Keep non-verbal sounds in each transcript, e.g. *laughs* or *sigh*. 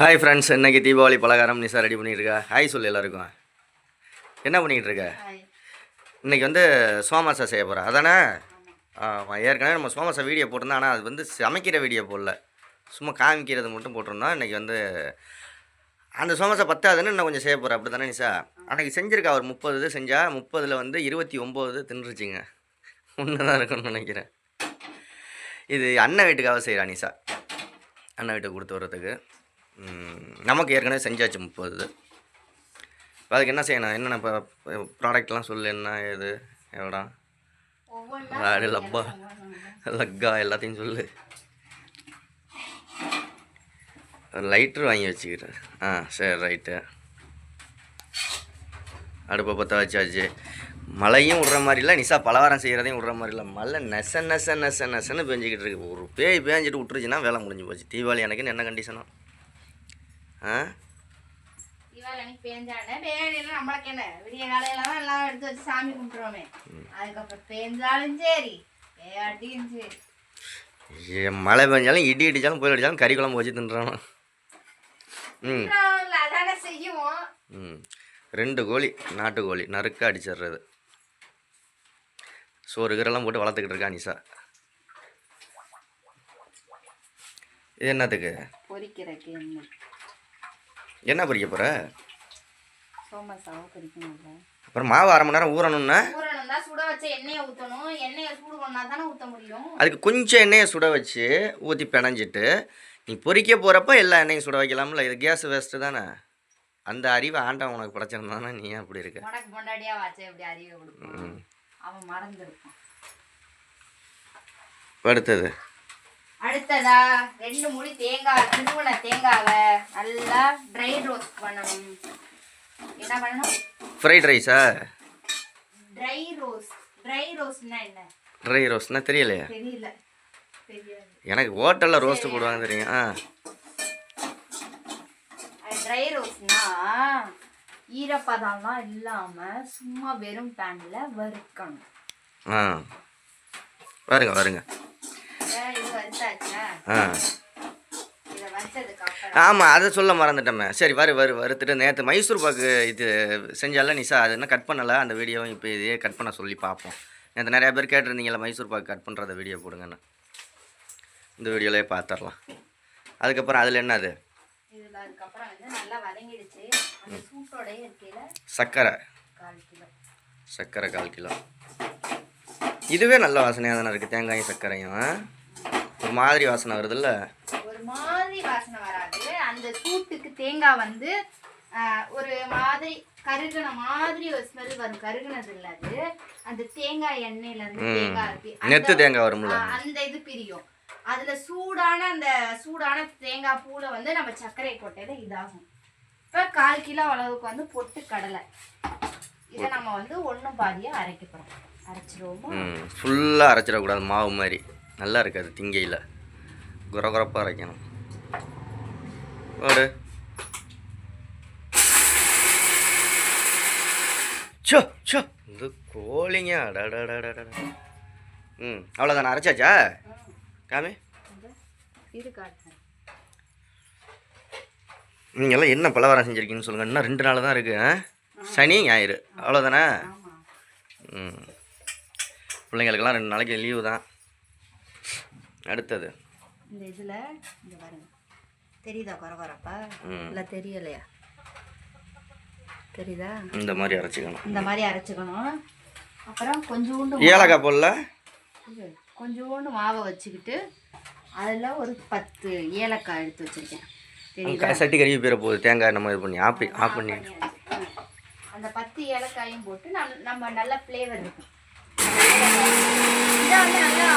Hi friends இன்னைக்கு தீபாவளி பலகாரம் நிசா ready பண்ணிட்டு இருக்கா ஹாய் சொல்லு எல்லாருக்கும். என்ன பண்ணிகிட்டு இருக்க இன்னைக்கு வந்து சோமாசா செய்ய போகிறேன் அதானே? ஆமாம் ஏற்கனவே நம்ம சோமாசா வீடியோ போட்டிருந்தோம் ஆனால் அது வந்து சமைக்கிற வீடியோ போடல. சும்மா காமிக்கிறது மட்டும் போட்டிருந்தோம். இன்றைக்கி வந்து அந்த சோமாசா பத்தாதுன்னு இன்னும் கொஞ்சம் செய்ய போகிறேன் அப்படி தானே நிசா அன்றைக்கி செஞ்சுருக்கா ஒரு முப்பது இது செஞ்சால் முப்பதில் வந்து இருபத்தி ஒம்பது தின்றுச்சிங்க. ஒன்று தான் இருக்குன்னு நினைக்கிறேன். இது அண்ணன் வீட்டுக்காக செய்கிறா நிசா அண்ணன் வீட்டுக்கு கொடுத்து வர்றதுக்கு. நமக்கு ஏற்கனவே செஞ்சாச்சு முப்பது. இப்ப அதுக்கு என்ன செய்யணும்? என்னென்ன இப்போ ப்ராடக்ட்லாம் சொல்லு என்ன ஏது எவ்வளோ அது லப்பா லக்கா எல்லாத்தையும் சொல்லு. லைட்ரு வாங்கி வச்சுக்கிறேன் ஆ சரி ரைட்டு அடுப்பை பற்ற வச்சாச்சு. மழையும் விட்ற மாதிரி இல்லை நிசா பலகாரம் செய்கிறதையும் விட்ற மாதிரி இல்லை. மழை நெச நெச நெச நெசன்னு பேஞ்சிக்கிட்டு இருக்கு. ஒரு பேய் பேஞ்சிட்டு விட்டுருச்சுன்னா வேலை முடிஞ்சு போச்சு. தீபாவளி எனக்குன்னு என்ன கண்டிஷனோ ஆ இவாள் எனக்கு பேஞ்சானே பேயலாம் நம்மளுக்கு என்ன விடிய காலையில தான் எல்லாம் எடுத்து வச்சு சாமி கும்பிட்டுருவோமே. அதுக்கப்புறம் பேஞ்சாலும் சரி பேயாட்டியும் சரி. ஏ, மழை பெஞ்சாலும் இடி அடித்தாலும் புயல் அடித்தாலும் கறி குழம்பு வச்சு தின்றானோ ம். செய்வோம். ம். ரெண்டு கோழி நாட்டுக்கோழி நறுக்க அடிச்சிடுறது. சோறு கீரெல்லாம் போட்டு வளர்த்துக்கிட்டு இருக்கா நிசா இது என்னத்துக்கு? பொரிக்கிறக்கு என்ன பொரிக்க போகிற அப்புறம் மாவு அரை மணி நேரம் ஊறணும்னா? ஊறணும் தான் சுட வச்ச எண்ணெயை ஊற்றணும் எண்ணெயை சூடு பண்ணா தானே ஊற்ற முடியும். அதுக்கு கொஞ்சம் எண்ணெயை சுட வச்சு ஊற்றி பிணைஞ்சிட்டு நீ பொரிக்க போகிறப்ப எல்லா எண்ணெயும் சுட வைக்கலாம்ல? இது கேஸ் வேஸ்ட்டு தானே? அந்த அறிவை ஆண்டவன் உனக்கு படைச்சிருந்தானே நீ ஏன் அப்படி இருக்க? அடுத்தது. அடுத்ததா ரெண்டு முடி தேங்காய் திருவண்ண தேங்காவை நல்லா ட்ரை ரோஸ்ட் பண்ணணும். என்ன பண்ணணும்? ஃப்ரைட் ரைஸா ட்ரை ரோஸ்ட் ட்ரை ரோஸ்ட்னா என்ன? ட்ரை ரோஸ்ட்னா தெரியலையா. தெரியல. எனக்கு ஹோட்டலில் ரோஸ்ட்டு போடுவாங்க தெரியும். ஆ. ட்ரை ரோஸ்ட்னா ஈரப்பதம்லாம் இல்லாம சும்மா வெறும் பேன்ல வறுக்கணும். ஆ. வருங்க வருங்க. ஆ. ஆமாம் அதை சொல்ல மறந்துட்டோமே. சரி வரு வரு வறுத்துட்டு நேற்று மைசூர் பாக்கு இது செஞ்சால நிசா அது என்ன கட் பண்ணலை. அந்த வீடியோவும் இப்போ இதே கட் பண்ண சொல்லி பார்ப்போம் நேற்று நிறையா பேர் கேட்டிருந்தீங்களா மைசூர் பாக்கு கட் பண்ணுறத வீடியோ போடுங்கன்னு. இந்த வீடியோலேயே பார்த்துடலாம் அதுக்கப்புறம் அதில் என்னது சர்க்கரை சர்க்கரை கால் கிலோ. இதுவே நல்ல வாசனையாக தானே இருக்குது தேங்காயும் சர்க்கரையும்? ஒரு மாதிரி வாசனை வருதுல்ல? ஒரு மாதிரி வாசனை வராது. அந்த சூட்டுக்கு தேங்காய் வந்து ஒரு மாதிரி கருகுன மாதிரி ஒரு ஸ்மெல் வரும். கருகுனது இல்ல அது. அந்த தேங்காய் எண்ணெயில இருந்து. தேங்காய் நெத்து தேங்காய் வரும்ல? அந்த இது பிரியும். அதுல சூடான அந்த சூடான தேங்காய் பூல வந்து நம்ம சர்க்கரை கொட்டையில இதாகும். இப்ப கால் கிலோ அளவுக்கு வந்து பொட்டு கடலை. இதை நம்ம வந்து ஒண்ணும் பாதியா அரைக்க போறோம். அரைச்சிருவோமா? ம். ஃபுல்லாக அரைச்சிடக்கூடாது மாவு மாதிரி. நல்லா இருக்காது திங்கையில். குறகுறப்பாக அரைக்கணும் ஓடு சோ சோ இந்த கோழிங்க. அடடடடடட. ம் அவ்வளோதானே அரைச்சாச்சா? காமி. நீங்கள்லாம் என்ன பலகாரம் செஞ்சுருக்கீங்கன்னு சொல்லுங்கள் இன்னும் ரெண்டு நாள் தான் இருக்குது? சனி ஞாயிறு. அவ்வளோதானே ம். பிள்ளைங்களுக்கெல்லாம் ரெண்டு நாளைக்கு லீவு தான். அடுத்தது. இந்த இதுல இங்க பாருங்க. தெரியுதா குறகுறப்பா. இல்ல தெரியலையா? தெரியுதா? இந்த மாதிரி அரைச்சிக்கணும். இந்த மாதிரி அரைச்சுக்கணும். அப்புறம் கொஞ்சோண்டு ஏலக்காய் போடல? கொஞ்சோண்டு மாவை வச்சுக்கிட்டு அதில் ஒரு பத்து ஏலக்காய் எடுத்து வச்சிருக்கேன். தெரியுதா? சட்டி கருவி பேர போகுது. தேங்காய் நம்ம இது பண்ணி. ஆப்பி ஆஃப் பண்ணி. அந்த பத்து ஏலக்காயும் போட்டு நம் நம்ம நல்ல ஃப்ளேவர் இருக்கும். நல்லா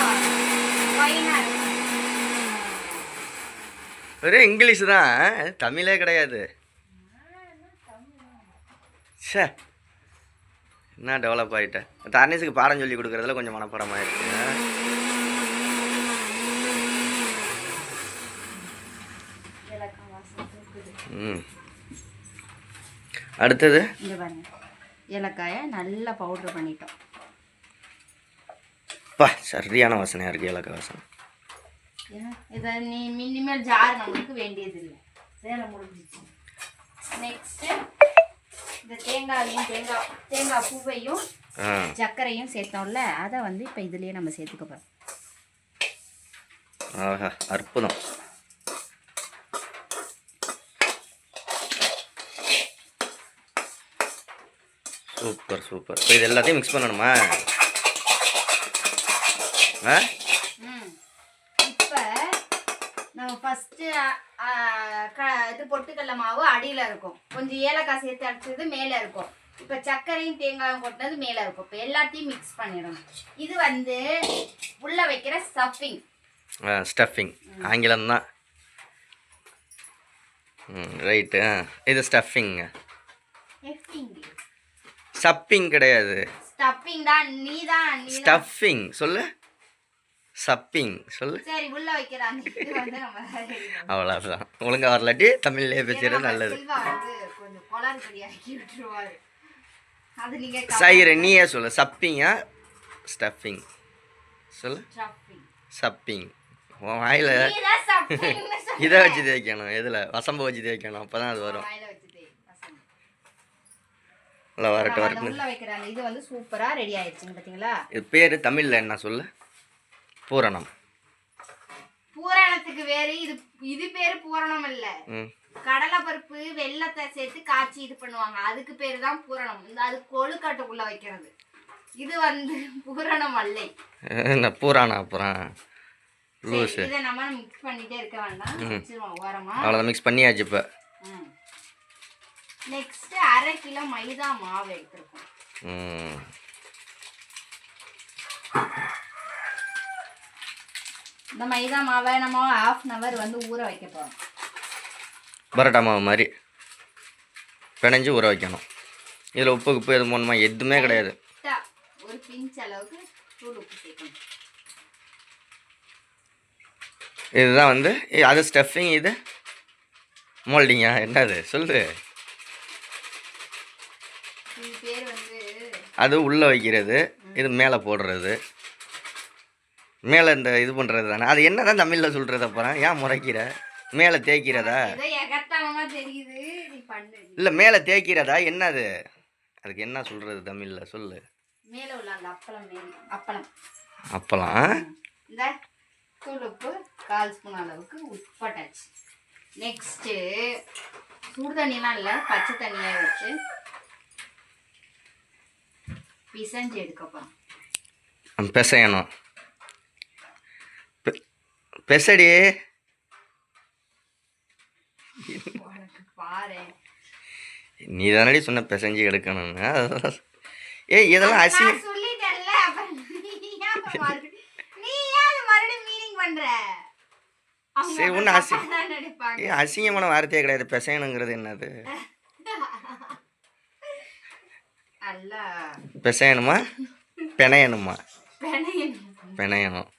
ஒரே இங்கிலீஷ் தான். தமிழே கிடையாது. சே என்ன டெவலப் ஆகிட்டேன் தர்னீஸுக்கு பாடம் சொல்லி கொடுக்குறதுல கொஞ்சம் மனப்பாடம் ஆயிடுச்சு ம். அடுத்தது? இங்கே பாருங்க. ஏலக்காயை நல்லா பவுட்ரு பண்ணிட்டோம். பா சரியான வாசனையாக இருக்குது ஏலக்காய் வாசனை. இதை நீ இனிமேல் ஜார் நம்மளுக்கு வேண்டியது இல்லை வேலை முடிஞ்சிச்சு. நெக்ஸ்ட் இந்த தேங்காயையும் தேங்காய் தேங்காய் பூவையும் சர்க்கரையும் சேர்த்தோம்ல அதை வந்து இப்போ இதுலயே நம்ம சேர்த்துக்க போகிறோம் ஆஹா அற்புதம். Super super. இப்போ இது எல்லாத்தையும் மிக்ஸ் பண்ணணுமா? இப்போ நம்ம ஃபஸ்ட்டு இது பொட்டுக்கடல மாவு அடியில் இருக்கும். கொஞ்சம் ஏலக்காய் சேர்த்து அடிச்சது மேலே இருக்கும். இப்போ சர்க்கரையும் தேங்காயும் கொட்டினது மேலே இருக்கும். இப்போ எல்லாத்தையும் மிக்ஸ் பண்ணிடணும். இது வந்து உள்ள வைக்கிற ஸ்டஃபிங் ஸ்டஃபிங் ஆங்கிலம் தான். ரைட்டு இது ஸ்டஃபிங்க சப்பிங் கிடையாது. ஸ்டஃபிங் தான் நீ தான் நீ தான் ஸ்டஃபிங் சொல்லு. சப்பிங். சொல்லு. *laughs* அவ்வளோதான் ஒழுங்கா வரலாட்டி தமிழ்லேயே பேசுகிறது ஏன்னா நல்லது. சைரு நீயே சொல்லு. சப்பிங்கா ஸ்டஃபிங் சொல்லு. சப்பிங். உன் வாயில். *laughs* இதை வச்சு தேய்க்கணும் எதில்? வசம்பு வச்சு தேய்க்கணும் அப்போ தான் அது வரும். இல்லை வரட்டும் வரட்டும். உள்ள வைக்கிற அந்த இது வந்து சூப்பரா ரெடி ஆயிடுச்சுங்க பாத்தீங்களா? இது பேர் தமிழில் என்ன? சொல்லு. பூரணம். பூரணத்துக்கு வேறு இது இது பேரு பூரணம் இல்ல. கடலை பருப்பு வெள்ளத்தை சேர்த்து காய்ச்சி இது பண்ணுவாங்க. அதுக்கு பேரு தான் பூரணம். இந்த அது கொழுக்கட்டைக்குள்ள வைக்கிறது. இது வந்து பூரணம் அல்லை. என்ன பூரானா அப்புறம் லூஸு இதை நம்ம மிக்ஸ் பண்ணிட்டே இருக்க வேண்டாம். வச்சிருவோம் ஓரமா. அவ்வளோதான் மிக்ஸ் பண்ணியாச்சு இப்போ. நெக்ஸ்ட் அரை கிலோ மைதா மாவு எடுத்திருக்கோம். ம். இந்த மைதா மாவை நம்ம ஹாஃப் அன் அவர் வந்து ஊற வைக்க போறோம். பரோட்டா மாவு மாதிரி பிணைஞ்சு ஊற வைக்கணும். இதில் உப்பு உப்பு எது போடணுமா? எதுவுமே கிடையாது. ஒரு பிஞ்ச் அளவுக்கு தூள் உப்பு சேர்க்கணும். இதுதான் வந்து அது ஸ்டஃபிங் இது மோல்டிங்கா என்னது? சொல்லு அது உள்ளே வைக்கிறது இது மேலே போடுறது. மேலே இந்த இது பண்ணுறது தானே? அது என்ன தான் தமிழில் சொல்கிறது அப்புறம் ஏன் முறைக்கிற? மேலே தேய்க்கிறதா? இல்லை மேலே தேய்க்கிறதா? என்னது? அதுக்கு என்ன சொல்கிறது தமிழில்? சொல்லு. அப்பளம் அப்பளம். உப்பு கால் ஸ்பூன் அளவுக்கு உப்பு போட்டாச்சு. நெக்ஸ்ட்டு சுடு தண்ணிலாம் இல்லை பச்சை தண்ணியாக வச்சு பிசைஞ்சு எடுக்கப்போம் பிசையணும். பெசடி. நீ தானடி சொன்ன பிசைஞ்சு எடுக்கணும்னு. ஏய் இதெல்லாம் அசி சரி, தான் நினைப்பாங்க. ஏ அசிங்கமான வார்த்தையே கிடையாது. பிசையணுங்கிறது என்னது? பிசையணுமா பெணையணும். பிணையணும்.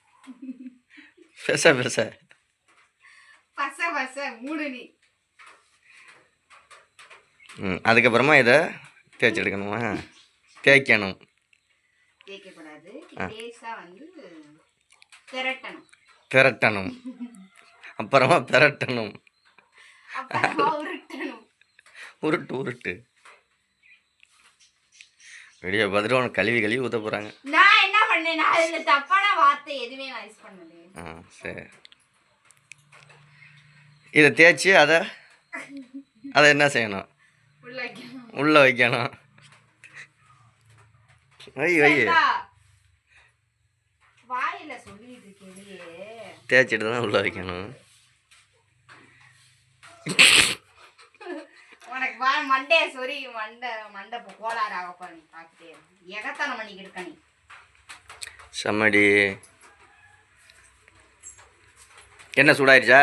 பெச பெச. பச பச மூடு நீ. ம் அதுக்கப்புறமா இதை தேய்ச்சி எடுக்கணுமா? தேய்க்கணும். தேய்க்கக்கூடாது லேசா வந்து திரட்டணும் திரட்டணும் அப்புறமா உருட்டணும். உருட்டு உருட்டு. வெளியே உனக்கு கழுவி கழுவி ஊற்ற போகிறாங்க நான் என்ன பண்ணேன்? நான் இதுல தப்பான வார்த்தை எதுவுமே நான் யூஸ் பண்ணல ஆ சரி. இதை தேய்ச்சி அதை அதை என்ன செய்யணும்? உள்ள வைக்கணும். வை வை தேய்ச்சிட்டு தான் உள்ளே வைக்கணும். உனக்கு வா மண்டைய சொறி மண்டை மண்டை கோளாறு ஆக போற நீ பார்த்துட்டே இரு. எகத்தானம் பண்ணிக்கிட்டு இருக்க நீ. செம்மடி. என்ன சூடாயிருச்சா?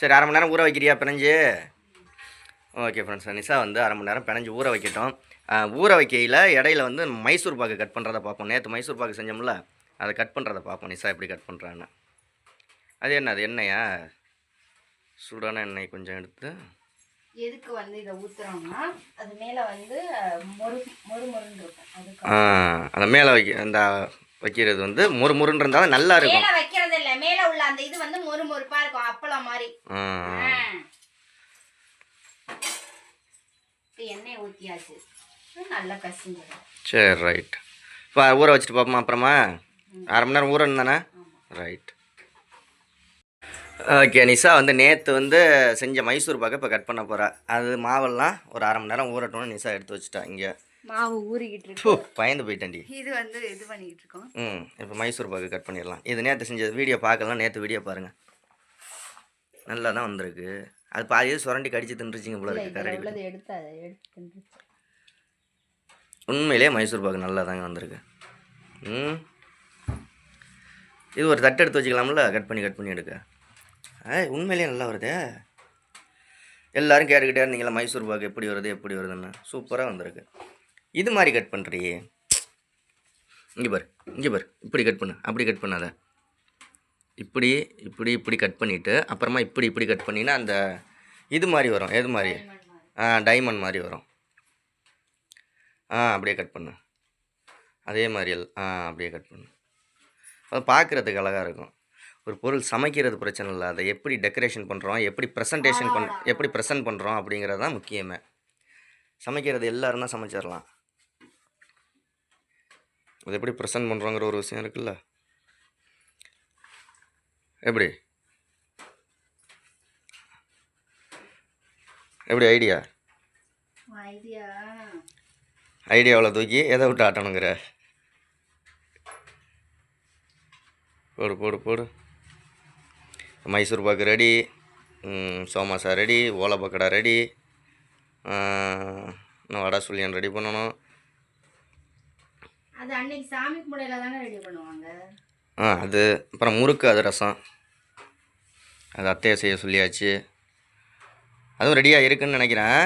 சரி அரை மணி நேரம் ஊற வைக்கிறியா பிணைஞ்சு? ஓகே ஃப்ரெண்ட்ஸ் நிஷா வந்து அரை மணி நேரம் பிணைஞ்சு ஊற வைக்கட்டும். ஊற வைக்கையில் இடையில வந்து மைசூர் பாக்கு கட் பண்ணுறத பார்ப்போம். நேற்று மைசூர் பாக்கு செஞ்சோம்ல அதை கட் பண்ணுறத பார்ப்போம் நிஷா எப்படி கட் பண்ணுறான்னு அது என்ன அது எண்ணெயா? சூடான எண்ணெய் கொஞ்சம் எடுத்து. எதுக்கு வந்து இதை ஊத்துறோம்னா அது மேல வந்து மொறு மொறு மொறுன்னு இருக்கும். அந்த மேலே வைக்க இந்த வைக்கிறது வந்து மொறு முருன்னு இருந்தாலும் நல்லா இருக்கும். மேல வைக்கிறது இல்ல மேல உள்ள அந்த இது வந்து மொறு மொறுப்பா இருக்கும். அப்பளம் மாதிரி. எண்ணெய் ஊத்தியாச்சு. நல்லா கசிஞ்சிடும் சரி ரைட் இப்போ ஊற வச்சுட்டு பார்ப்போமா அப்புறமா? அரை மணி நேரம் ஊறணும் தானே? ரைட் ஓகே நிஷா வந்து நேற்று வந்து செஞ்ச மைசூர் பாக்கு இப்போ கட் பண்ண போகிறா அது மாவெல்லாம் ஒரு அரை மணி நேரம் ஊறட்டும்னு நிஷா எடுத்து வச்சுட்டா இங்கே. மாவு ஊறிக்கிட்டு இருக்கு பயந்து போயிட்டேன்டி. இது வந்து இது பண்ணிக்கிட்டு இருக்கோம் ம் இப்போ மைசூர் பாக்கு கட் பண்ணிடலாம். இது நேற்று செஞ்ச வீடியோ பார்க்கலாம் நேற்று வீடியோ பாருங்கள் நல்லா தான் வந்திருக்கு. அது பாதி சுரண்டி கடிச்சு தின்றுச்சிங்க போல இருக்கு கரடி உள்ளது எடுத்து அதை எடுத்து உண்மையிலே மைசூர் பாக்கு நல்லா தாங்க வந்திருக்கு. ம். இது ஒரு தட்டு எடுத்து வச்சுக்கலாம்ல கட் பண்ணி கட் பண்ணி எடுக்க. ஏய் உண்மையிலேயே நல்லா வருதே. எல்லாரும் கேட்டுக்கிட்டே இருந்தீங்களா மைசூர் பாக்கு எப்படி வருது எப்படி வருதுன்னு. சூப்பராக வந்திருக்கு. இது மாதிரி கட் பண்ணுறியே இங்கே பாரு இங்கே பாரு. இப்படி கட் பண்ணு அப்படி கட் பண்ணாத. இப்படி இப்படி இப்படி கட் பண்ணிவிட்டு அப்புறமா இப்படி இப்படி கட் பண்ணினா அந்த இது மாதிரி வரும் எது மாதிரி? ஆ டைமண்ட் மாதிரி வரும். ஆ அப்படியே கட் பண்ணு. அதே மாதிரி ஆ அப்படியே கட் பண்ணு. அது பார்க்குறதுக்கு அழகாக இருக்கும். ஒரு பொருள் சமைக்கிறது பிரச்சனை இல்லை. அதை எப்படி டெக்கரேஷன் பண்ணுறோம் எப்படி ப்ரெசன்டேஷன் பண் எப்படி ப்ரெசென்ட் பண்ணுறோம் அப்படிங்கிறது தான் முக்கியமே. சமைக்கிறது எல்லோரும் தான் சமைச்சிடலாம் அது எப்படி ப்ரெசென்ட் பண்ணுறோங்கிற ஒரு விஷயம் இருக்குல்ல? எப்படி? எப்படி ஐடியா ஐடியா ஐடியாவில் தூக்கி எதை விட்டு ஆட்டணுங்கிற? போடு போடு போடு. மைசூர் பாக்கு ரெடி சோமாசா ரெடி ஓலை பக்கடா ரெடி இன்னும் வடை சுழியன் ரெடி பண்ணணும். அது அன்னைக்கு சாமி கும்பிடையில தானே ரெடி பண்ணுவாங்க? ஆ அது அப்புறம் முறுக்கு அது ரசம். அது அத்தையை செய்ய சொல்லியாச்சு. அதுவும் ரெடியாக இருக்குன்னு நினைக்கிறேன்.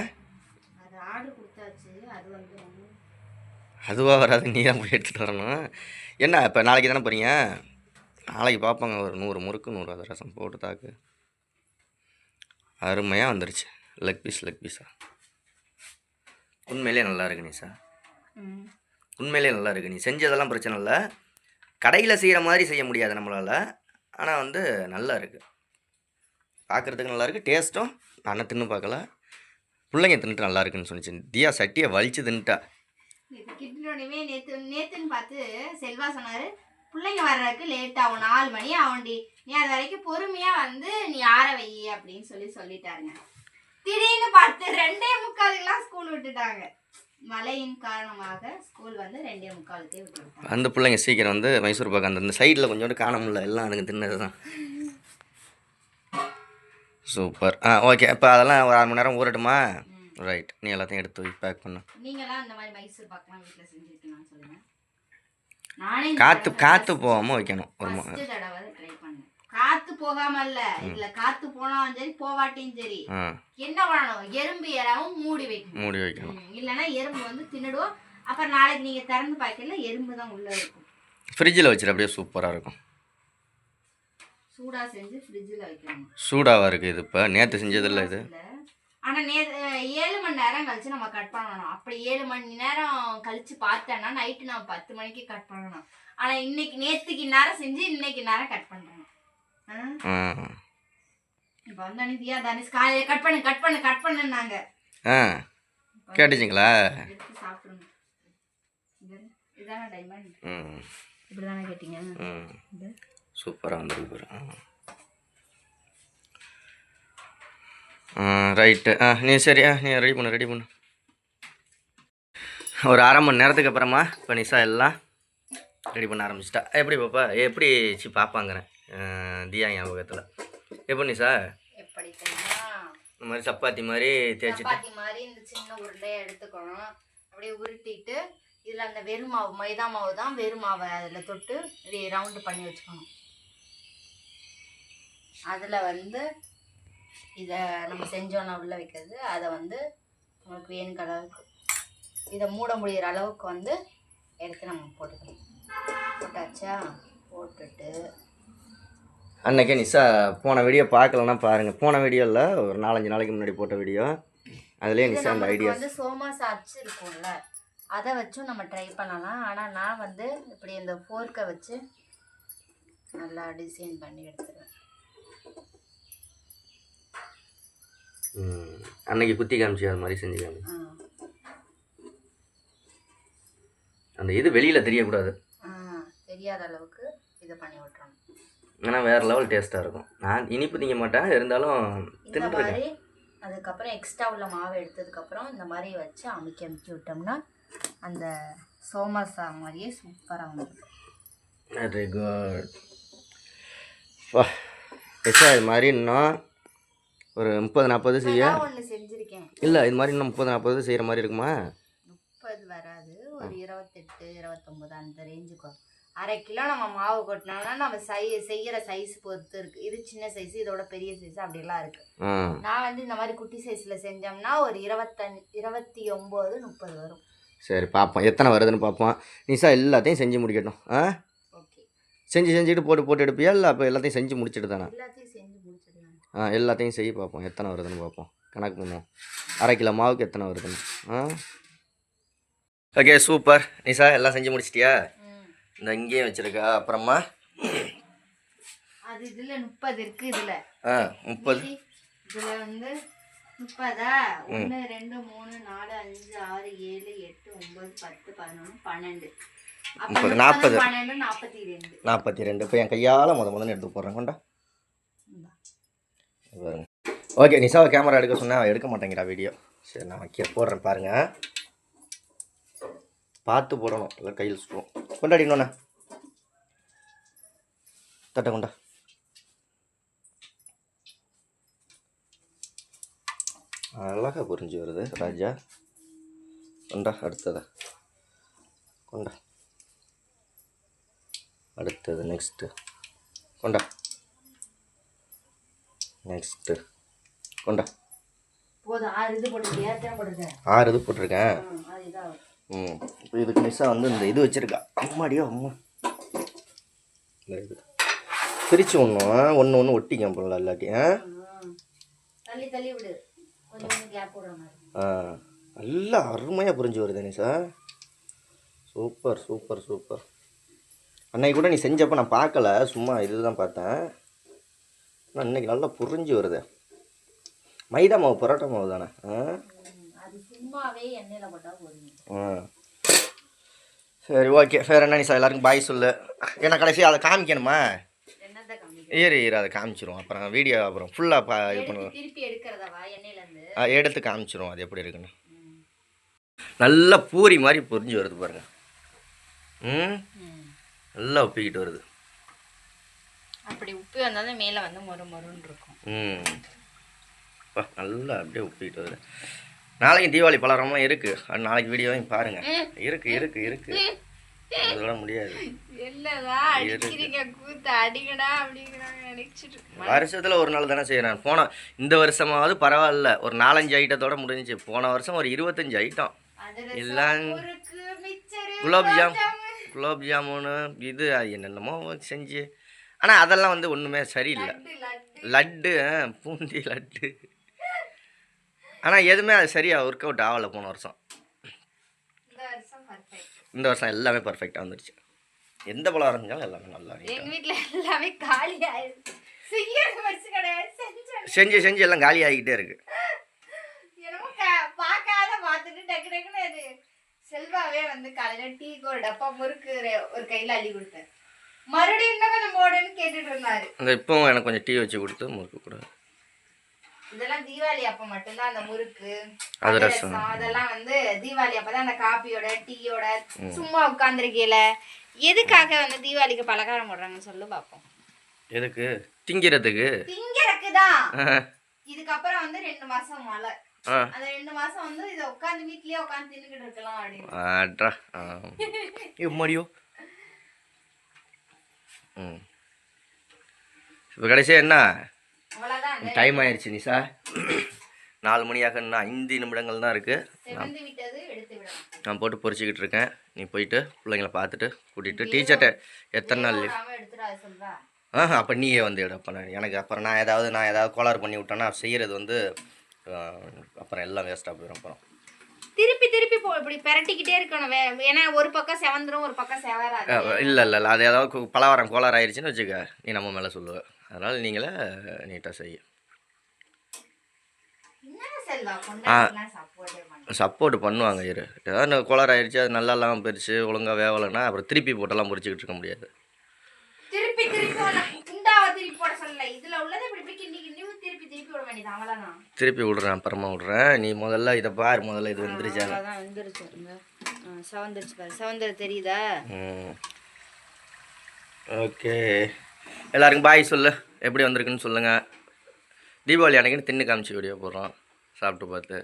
அது ஆர்டர் கொடுத்தாச்சு. அது வந்து அதுவாக வராது நீ தான் போய் எடுத்துகிட்டு வரணும். என்ன இப்போ நாளைக்கு தானே போகிறீங்க நாளைக்கு பார்ப்பாங்க ஒரு நூறு முறுக்கு நூறு அது ரசம் போட்டு தாக்கு. அருமையாக வந்துருச்சு. லெக் பீஸ் லெக் பீஸா உண்மையிலே நல்லா இருக்கு நீ சார் உண்மையிலே நல்லா இருக்குது நீ செஞ்சதெல்லாம் பிரச்சனை இல்லை. கடையில் செய்கிற மாதிரி செய்ய முடியாது நம்மளால். ஆனால் வந்து நல்லா இருக்குது பார்க்குறதுக்கு நல்லா இருக்குது டேஸ்ட்டும் நான் தின்னு பார்க்கல பிள்ளைங்க தின்னுட்டு நல்லா இருக்குன்னு சொன்னிச்சு. தியா சட்டியை வலிச்சு தின்ட்டா இது கிட்டனோடனே நேத்து நேத்துன்னு பார்த்து செல்வா சொன்னார் பிள்ளைங்க வர்றதுக்கு லேட் ஆகும். நாலு மணி ஆகும்டி. நீ அது வரைக்கும் பொறுமையாக வந்து நீ ஆற வை அப்படின்னு சொல்லி சொல்லிட்டாருங்க. திடீர்னு பார்த்து ரெண்டே முக்காலுக்கெல்லாம் ஸ்கூல் விட்டுட்டாங்க. மழையின் காரணமாக ஸ்கூல் வந்து ரெண்டே முக்காலுக்கே விட்டுட்டாங்க அந்த பிள்ளைங்க சீக்கிரம் வந்து மைசூர் பாக்கு அந்த சைடில் கொஞ்சோண்டு காண முடியல எல்லாம் அதுங்க தின்னது தான் சூப்பர் ஆ ஓகே இப்போ அதெல்லாம் ஒரு அரை மணி நேரம் ஊறட்டுமா? ரைட் நீ எல்லாத்தையும் எடுத்து பேக் பண்ணு. நீங்களாம் இந்த மாதிரி மைசூர் பாக்கெல்லாம் வீட்டில் செஞ்சுருக்கீங்களான்னு சொல்லுங்க. நானே காற்று காற்று போகாமல் வைக்கணும். ஒரு காத்து போகாம இல்ல இதுல காத்து போனாலும் சரி போவாட்டியும் சரி. என்ன பண்ணணும்? எறும்பு இறாவும் மூடி வைக்கணும். மூடி வைக்கணும். இல்லைன்னா எறும்பு வந்து தின்னுடும் அப்புறம் நாளைக்கு நீங்க திறந்து பார்க்கல எறும்பு தான் உள்ள இருக்கும். ஃப்ரிட்ஜில் வச்சுட்டு அப்படியே சூப்பராக இருக்கும். சூடா செஞ்சு ஃப்ரிட்ஜில் வைக்கணும். சூடாவாக இருக்குது இது இப்போ? நேற்று செஞ்சதில்ல இது? இல்ல. ஆனா நே ஏழு மணி நேரம் கழிச்சு நம்ம கட் பண்ணணும். அப்படி ஏழு மணி நேரம் கழிச்சு பார்த்தேன்னா நைட்டு நான் பத்து மணிக்கு கட் பண்ணணும். ஆனா இன்னைக்கு நேத்துக்கு நேரம் செஞ்சு இன்னைக்கு நேரம் கட்? ஆ இப்ப வந்து தியா தனுஷ் காலையில கட் பண்ணு கட் பண்ணு கட் பண்ணுனாங்க ஆ. கேட்டுச்சிங்களா? சாப்பிடுங்க இது இதான டைமண்ட் ம் இப்படிதானே கேட்டீங்க? ம். சூப்பராக வந்துருக்கு பாரு. ஆ. ரைட்டு ஆ நீ சரி ஆ நீ ரெடி பண்ணு ரெடி பண்ணு. ஒரு அரை மணி நேரத்துக்கு அப்புறமா இப்போ நிஷா எல்லாம் ரெடி பண்ண ஆரம்பிச்சிட்டா. எப்படி பாப்பா? எப்படி சி பார்ப்பாங்கிறேன் தியா ஞாபகத்தில் எப்படி தெரியுமா? இந்த மாதிரி சப்பாத்தி மாதிரி தேய்ச்சிட்டு. சப்பாத்தி மாதிரி இந்த சின்ன உருண்டையை எடுத்துக்கணும். அப்படியே உருட்டிட்டு இதில் அந்த வெறும் மாவு மைதா மாவு தான் வெறும் மாவை அதில் தொட்டு இப்படி ரவுண்டு பண்ணி வச்சுக்கணும். அதில் வந்து இதை நம்ம செஞ்சோன்னா உள்ள வைக்கிறது அதை வந்து நமக்கு வேணுங்கிற அளவுக்கு இதை மூட முடியிற அளவுக்கு வந்து எடுத்து நம்ம போட்டுக்கணும். போட்டாச்சா? போட்டுட்டு அன்னைக்கே நிஷா போன வீடியோ பார்க்கலன்னா பாருங்கள் போன வீடியோவில் ஒரு நாலஞ்சு நாளைக்கு முன்னாடி போட்ட வீடியோ அதுலேயே நிஷா அந்த ஐடியா வந்து சோமாசா அச்சு இருக்கும்ல அதை வச்சும் நம்ம ட்ரை பண்ணலாம். ஆனால் நான் வந்து இப்படி இந்த ஃபோர்க்கை வச்சு நல்லா டிசைன் பண்ணி எடுத்துருவேன். அன்னைக்கு குத்தி காமிச்சு அது மாதிரி செஞ்சு காமி. அந்த இது வெளியில் தெரியக்கூடாது. தெரியாத அளவுக்கு இதை பண்ணி விட்டுறணும். ஏன்னா வேறு லெவல் டேஸ்ட்டாக இருக்கும். நான் இனிப்பு திங்க மாட்டேன். இருந்தாலும் தின்னுருக்கேன் அதுக்கப்புறம் எக்ஸ்ட்ரா உள்ள மாவை எடுத்ததுக்கப்புறம் இந்த மாதிரி வச்சு அமுக்கி அமுக்கி விட்டோம்னா அந்த சோமாசா மாதிரியே சூப்பராக வந்துடும் வெரி குட் எச்சா இது மாதிரி இன்னும் ஒரு முப்பது நாற்பது செய்ய. ஒன்று செஞ்சுருக்கேன். இல்லை இது மாதிரி இன்னும் முப்பது நாற்பது செய்கிற மாதிரி இருக்குமா? முப்பது வராது. ஒரு இருபத்தெட்டு இருபத்தொம்பது அந்த ரேஞ்சுக்கு வரும். அரை கிலோ நம்ம மாவு கொட்டினோம்னா நம்ம சை செய்கிற சைஸ் பொறுத்து இருக்குது இது சின்ன சைஸ் இதோட பெரிய சைஸ் அப்படிலாம் இருக்குது நான் வந்து இந்த மாதிரி குட்டி சைஸில் செஞ்சோம்னா ஒரு இருபத்தஞ்சு இருபத்தி ஒம்பது முப்பது வரும். சரி பார்ப்போம். எத்தனை வருதுன்னு பார்ப்போம். நிஷா எல்லாத்தையும் செஞ்சு முடிக்கட்டும். ஆ? ஓகே. செஞ்சு செஞ்சுட்டு போட்டு போட்டு எடுப்பியா? இல்லை அப்போ எல்லாத்தையும் செஞ்சு முடிச்சுட்டு தானே? ஆ எல்லாத்தையும் செய்ய பார்ப்போம். எத்தனை வருதுன்னு பார்ப்போம். கணக்கு பண்ணுவோம் அரை கிலோ மாவுக்கு எத்தனை வருதுன்னு. ஆ? Okay super. நிஷா எல்லாம் செஞ்சு முடிச்சிட்டியா? இந்த இங்கேயும் வச்சுருக்கா அப்புறமா அது இதில் முப்பது இருக்குது இதில். ஆ முப்பது. இதுல வந்து முப்பதா? ஒன்று ரெண்டு மூணு நாலு அஞ்சு ஆறு ஏழு எட்டு ஒன்பது பத்து பதினொன்று பன்னெண்டு. முப்பது, நாற்பது. பன்னெண்டு நாற்பத்தி ரெண்டு. நாற்பத்தி ரெண்டு. இப்போ என் கையால் முத முதல்ல எடுத்து போடுறேன். கொண்டா. ஓகே நிஷாவை கேமரா எடுக்க சொன்னா அவ எடுக்க மாட்டேங்கிறா வீடியோ சரி நான் வைக்க போடுறேன் பாருங்க. பார்த்து போடணும். இல்லை கையில் சுற்றுவோம் கொண்டாடி இன்னொன்று தட்டை கொண்டா. அழகா புரிஞ்சு வருது ராஜா. கொண்டா அடுத்தது. கொண்டா. அடுத்தது நெக்ஸ்ட்டு கொண்டா. நெக்ஸ்ட்டு கொண்டா. ஆறு இது போட்டிருக்கேன். ம், இப்போ இதுக்கு மிஸ்ஸாக வந்து இந்த இது வச்சுருக்கா. அம்மாடியோ அம்மா. இந்த இது. பிரித்து ஒன்றும் ஒன்று ஒன்று ஒட்டிக்க போடல இல்லாட்டி ஆ? நல்லா அருமையாக புரிஞ்சு வருது நிஷா சூப்பர் சூப்பர் சூப்பர். அன்னைக்கு கூட நீ செஞ்சப்போ நான் பார்க்கல சும்மா இதுதான் பார்த்தேன். ஆனால் இன்னைக்கு நல்லா புரிஞ்சு வருது. மைதா மாவு பரோட்டா மாவு தானே ஆ? சும்மாவே எண்ணெயில் போட்டால் போதும். சரி ஓகே. வேறு என்ன நிஷா எல்லாருக்கும் பாய் சொல்லு. ஏன்னா கடைசி அதை காமிக்கணுமா? ஏறு ஏறு அதை காமிச்சிரும் அப்புறம் வீடியோ அப்புறம் ஃபுல்லாக பா இது பண்ணுவோம் ஆ, எடுத்து காமிச்சிரும் அது எப்படி இருக்குன்னு. நல்லா பூரி மாதிரி புரிஞ்சு வருது பாருங்க. ம்? நல்லா ஒப்பிக்கிட்டு வருது. அப்படி உப்பு வந்தாலும் மேலே வந்து மொறு மொறுன்னு இருக்கும். ம். நல்லா அப்படியே ஒப்பிக்கிட்டு வருது. நாளைக்கு தீபாவளி பலகாரம்லாம் இருக்குது அது நாளைக்கு வீடியோவையும் பாருங்கள் இருக்கு இருக்கு இருக்கு. அதோட முடியாது. வருஷத்தில் ஒரு நாள் தானே செய்கிறேன் போன இந்த வருஷமாவது பரவாயில்ல. ஒரு நாலஞ்சு ஐட்டத்தோட முடிஞ்சுச்சு. போன வருஷம் ஒரு இருபத்தஞ்சு ஐட்டம். எல்லாம் குலாப் ஜாம் குலாப் ஜாமுனு இது என்னென்னமோ செஞ்சு. ஆனால் அதெல்லாம் வந்து ஒன்றுமே சரியில்லை. லட்டு ஆ, பூந்தி லட்டு. ஆனால் எதுவுமே அது சரியாக ஒர்க் அவுட் ஆகலை போன வருஷம். இந்த வருஷம் எல்லாமே பர்ஃபெக்டாக வந்துருச்சு. எந்த பலகாரம் செஞ்சாலும் எல்லாமே நல்லா இருக்கு. எங்க வீட்ல எல்லாமே காலி ஆயிடுச்சு. செய்யறது வச்சு கிடையாது செஞ்சேன் செஞ்சு செஞ்சு எல்லாம் காலி ஆகிக்கிட்டே இருக்கு. பார்க்காத பார்த்துட்டு டக்கு டக்குன்னு அது செல்வாவே வந்து காலையில டீக்கு ஒரு டப்பா முறுக்கு ஒரு- கையில அள்ளி கொடுத்தாரு மறுபடியும் இன்னும் கொஞ்சம் போடுன்னு கேட்டுட்டு இருந்தாரு. இப்போவும் எனக்கு கொஞ்சம் டீ வச்சு கொடுத்து முறுக்கு கூட. இதெல்லாம் தீபாவளி அப்ப மட்டும்தான் அந்த முறுக்கு அதிரசம். அதெல்லாம் வந்து தீபாவளி அப்பதான் அந்த காப்பியோட டீயோட சும்மா உட்காந்துருக்கையில எதுக்காக வந்து தீபாவளிக்கு பலகாரம் போடுறாங்கன்னு சொல்லு பாப்போம். எதுக்கு? திங்கிறதுக்கு. திங்கறக்கு தான் ஆ, இதுக்கப்புறம் வந்து ரெண்டு மாசம் மழை. அந்த ரெண்டு மாசம் வந்து இதை உட்காந்து வீட்லயே உட்காந்து தின்னுக்கிட்டு இருக்கலாம் அப்படின்னு. ம். இப்போ கடைசியாக என்ன? டைம் ஆயிடுச்சு நிஷா. நாலு மணியாக ஐந்து நிமிடங்கள் தான் இருக்குது நான் போட்டு பொரிச்சிக்கிட்டு இருக்கேன். நீ போயிட்டு பிள்ளைங்கள பார்த்துட்டு கூட்டிகிட்டு டீச்சர்கிட்ட எத்தனை நாள் சொல்றா. ஆ அப்போ நீயே வந்து எடு அப்போ நான் எனக்கு அப்புறம் நான் ஏதாவது நான் ஏதாவது கோளாறு பண்ணி விட்டேன்னா செய்கிறது வந்து அப்புறம் எல்லாம் வேஸ்ட்டாக போயிடும் அப்புறம். திருப்பி திருப்பி போ இப்படி பெரட்டிக்கிட்டே இருக்கணும். ஏன்னா ஒரு பக்கம் செவந்துரும் ஒரு பக்கம் செவராது. இல்லை இல்லை இல்லை. அது ஏதாவது பலகாரம் கோளாறு ஆயிடுச்சுன்னு வச்சுக்க. நீ நம்ம மேலே சொல்லுவ. அதனால் நீங்களே நீட்டாக செய்ய. என்ன செல்வா கொண்டாடிலாம் சப்போர்ட்டே பண்ண சப்போர்ட் பண்ணுவாங்க இரு. ஏதாவது கோளாறு ஆயிடுச்சு அது நல்லா இல்லாமல் போயிடுச்சு ஒழுங்காக வேவலைன்னா அப்புறம் திருப்பி போட்டெல்லாம் பொரிச்சிக்கிட்டு இருக்க முடியாது. திருப்பி விடுறேன் அப்புறமா விடுறேன். நீ முதல்ல இதை பாரு முதல்ல இது வந்துருச்சா. செவந்துருச்சு பாரு. தெரியுதா? ஓகே. எல்லாருக்கும் பாய் சொல்லு. எப்படி வந்திருக்குன்னு சொல்லுங்கள் தீபாவளி அன்னைக்குன்னு தின்னு காமிச்சு வீடியோ போடுறோம். சாப்பிட்டு பார்த்து.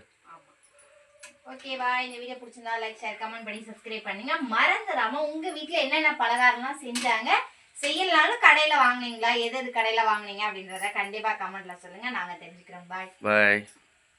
ஓகேவா இந்த வீடியோ பிடிச்சிருந்தா லைக் ஷேர் கமெண்ட் பண்ணி சப்ஸ்கிரைப் பண்ணுங்க. மறந்துடாம உங்க வீட்ல என்னென்ன பலகாரம்லாம் செஞ்சாங்க செய்யலாம்னு கடையில வாங்குனீங்களா? எது எது கடையில வாங்குனீங்க அப்படின்றத கண்டிப்பா கமெண்ட்ல சொல்லுங்க. நாங்க தெரிஞ்சுக்கிறோம். பாய் பாய்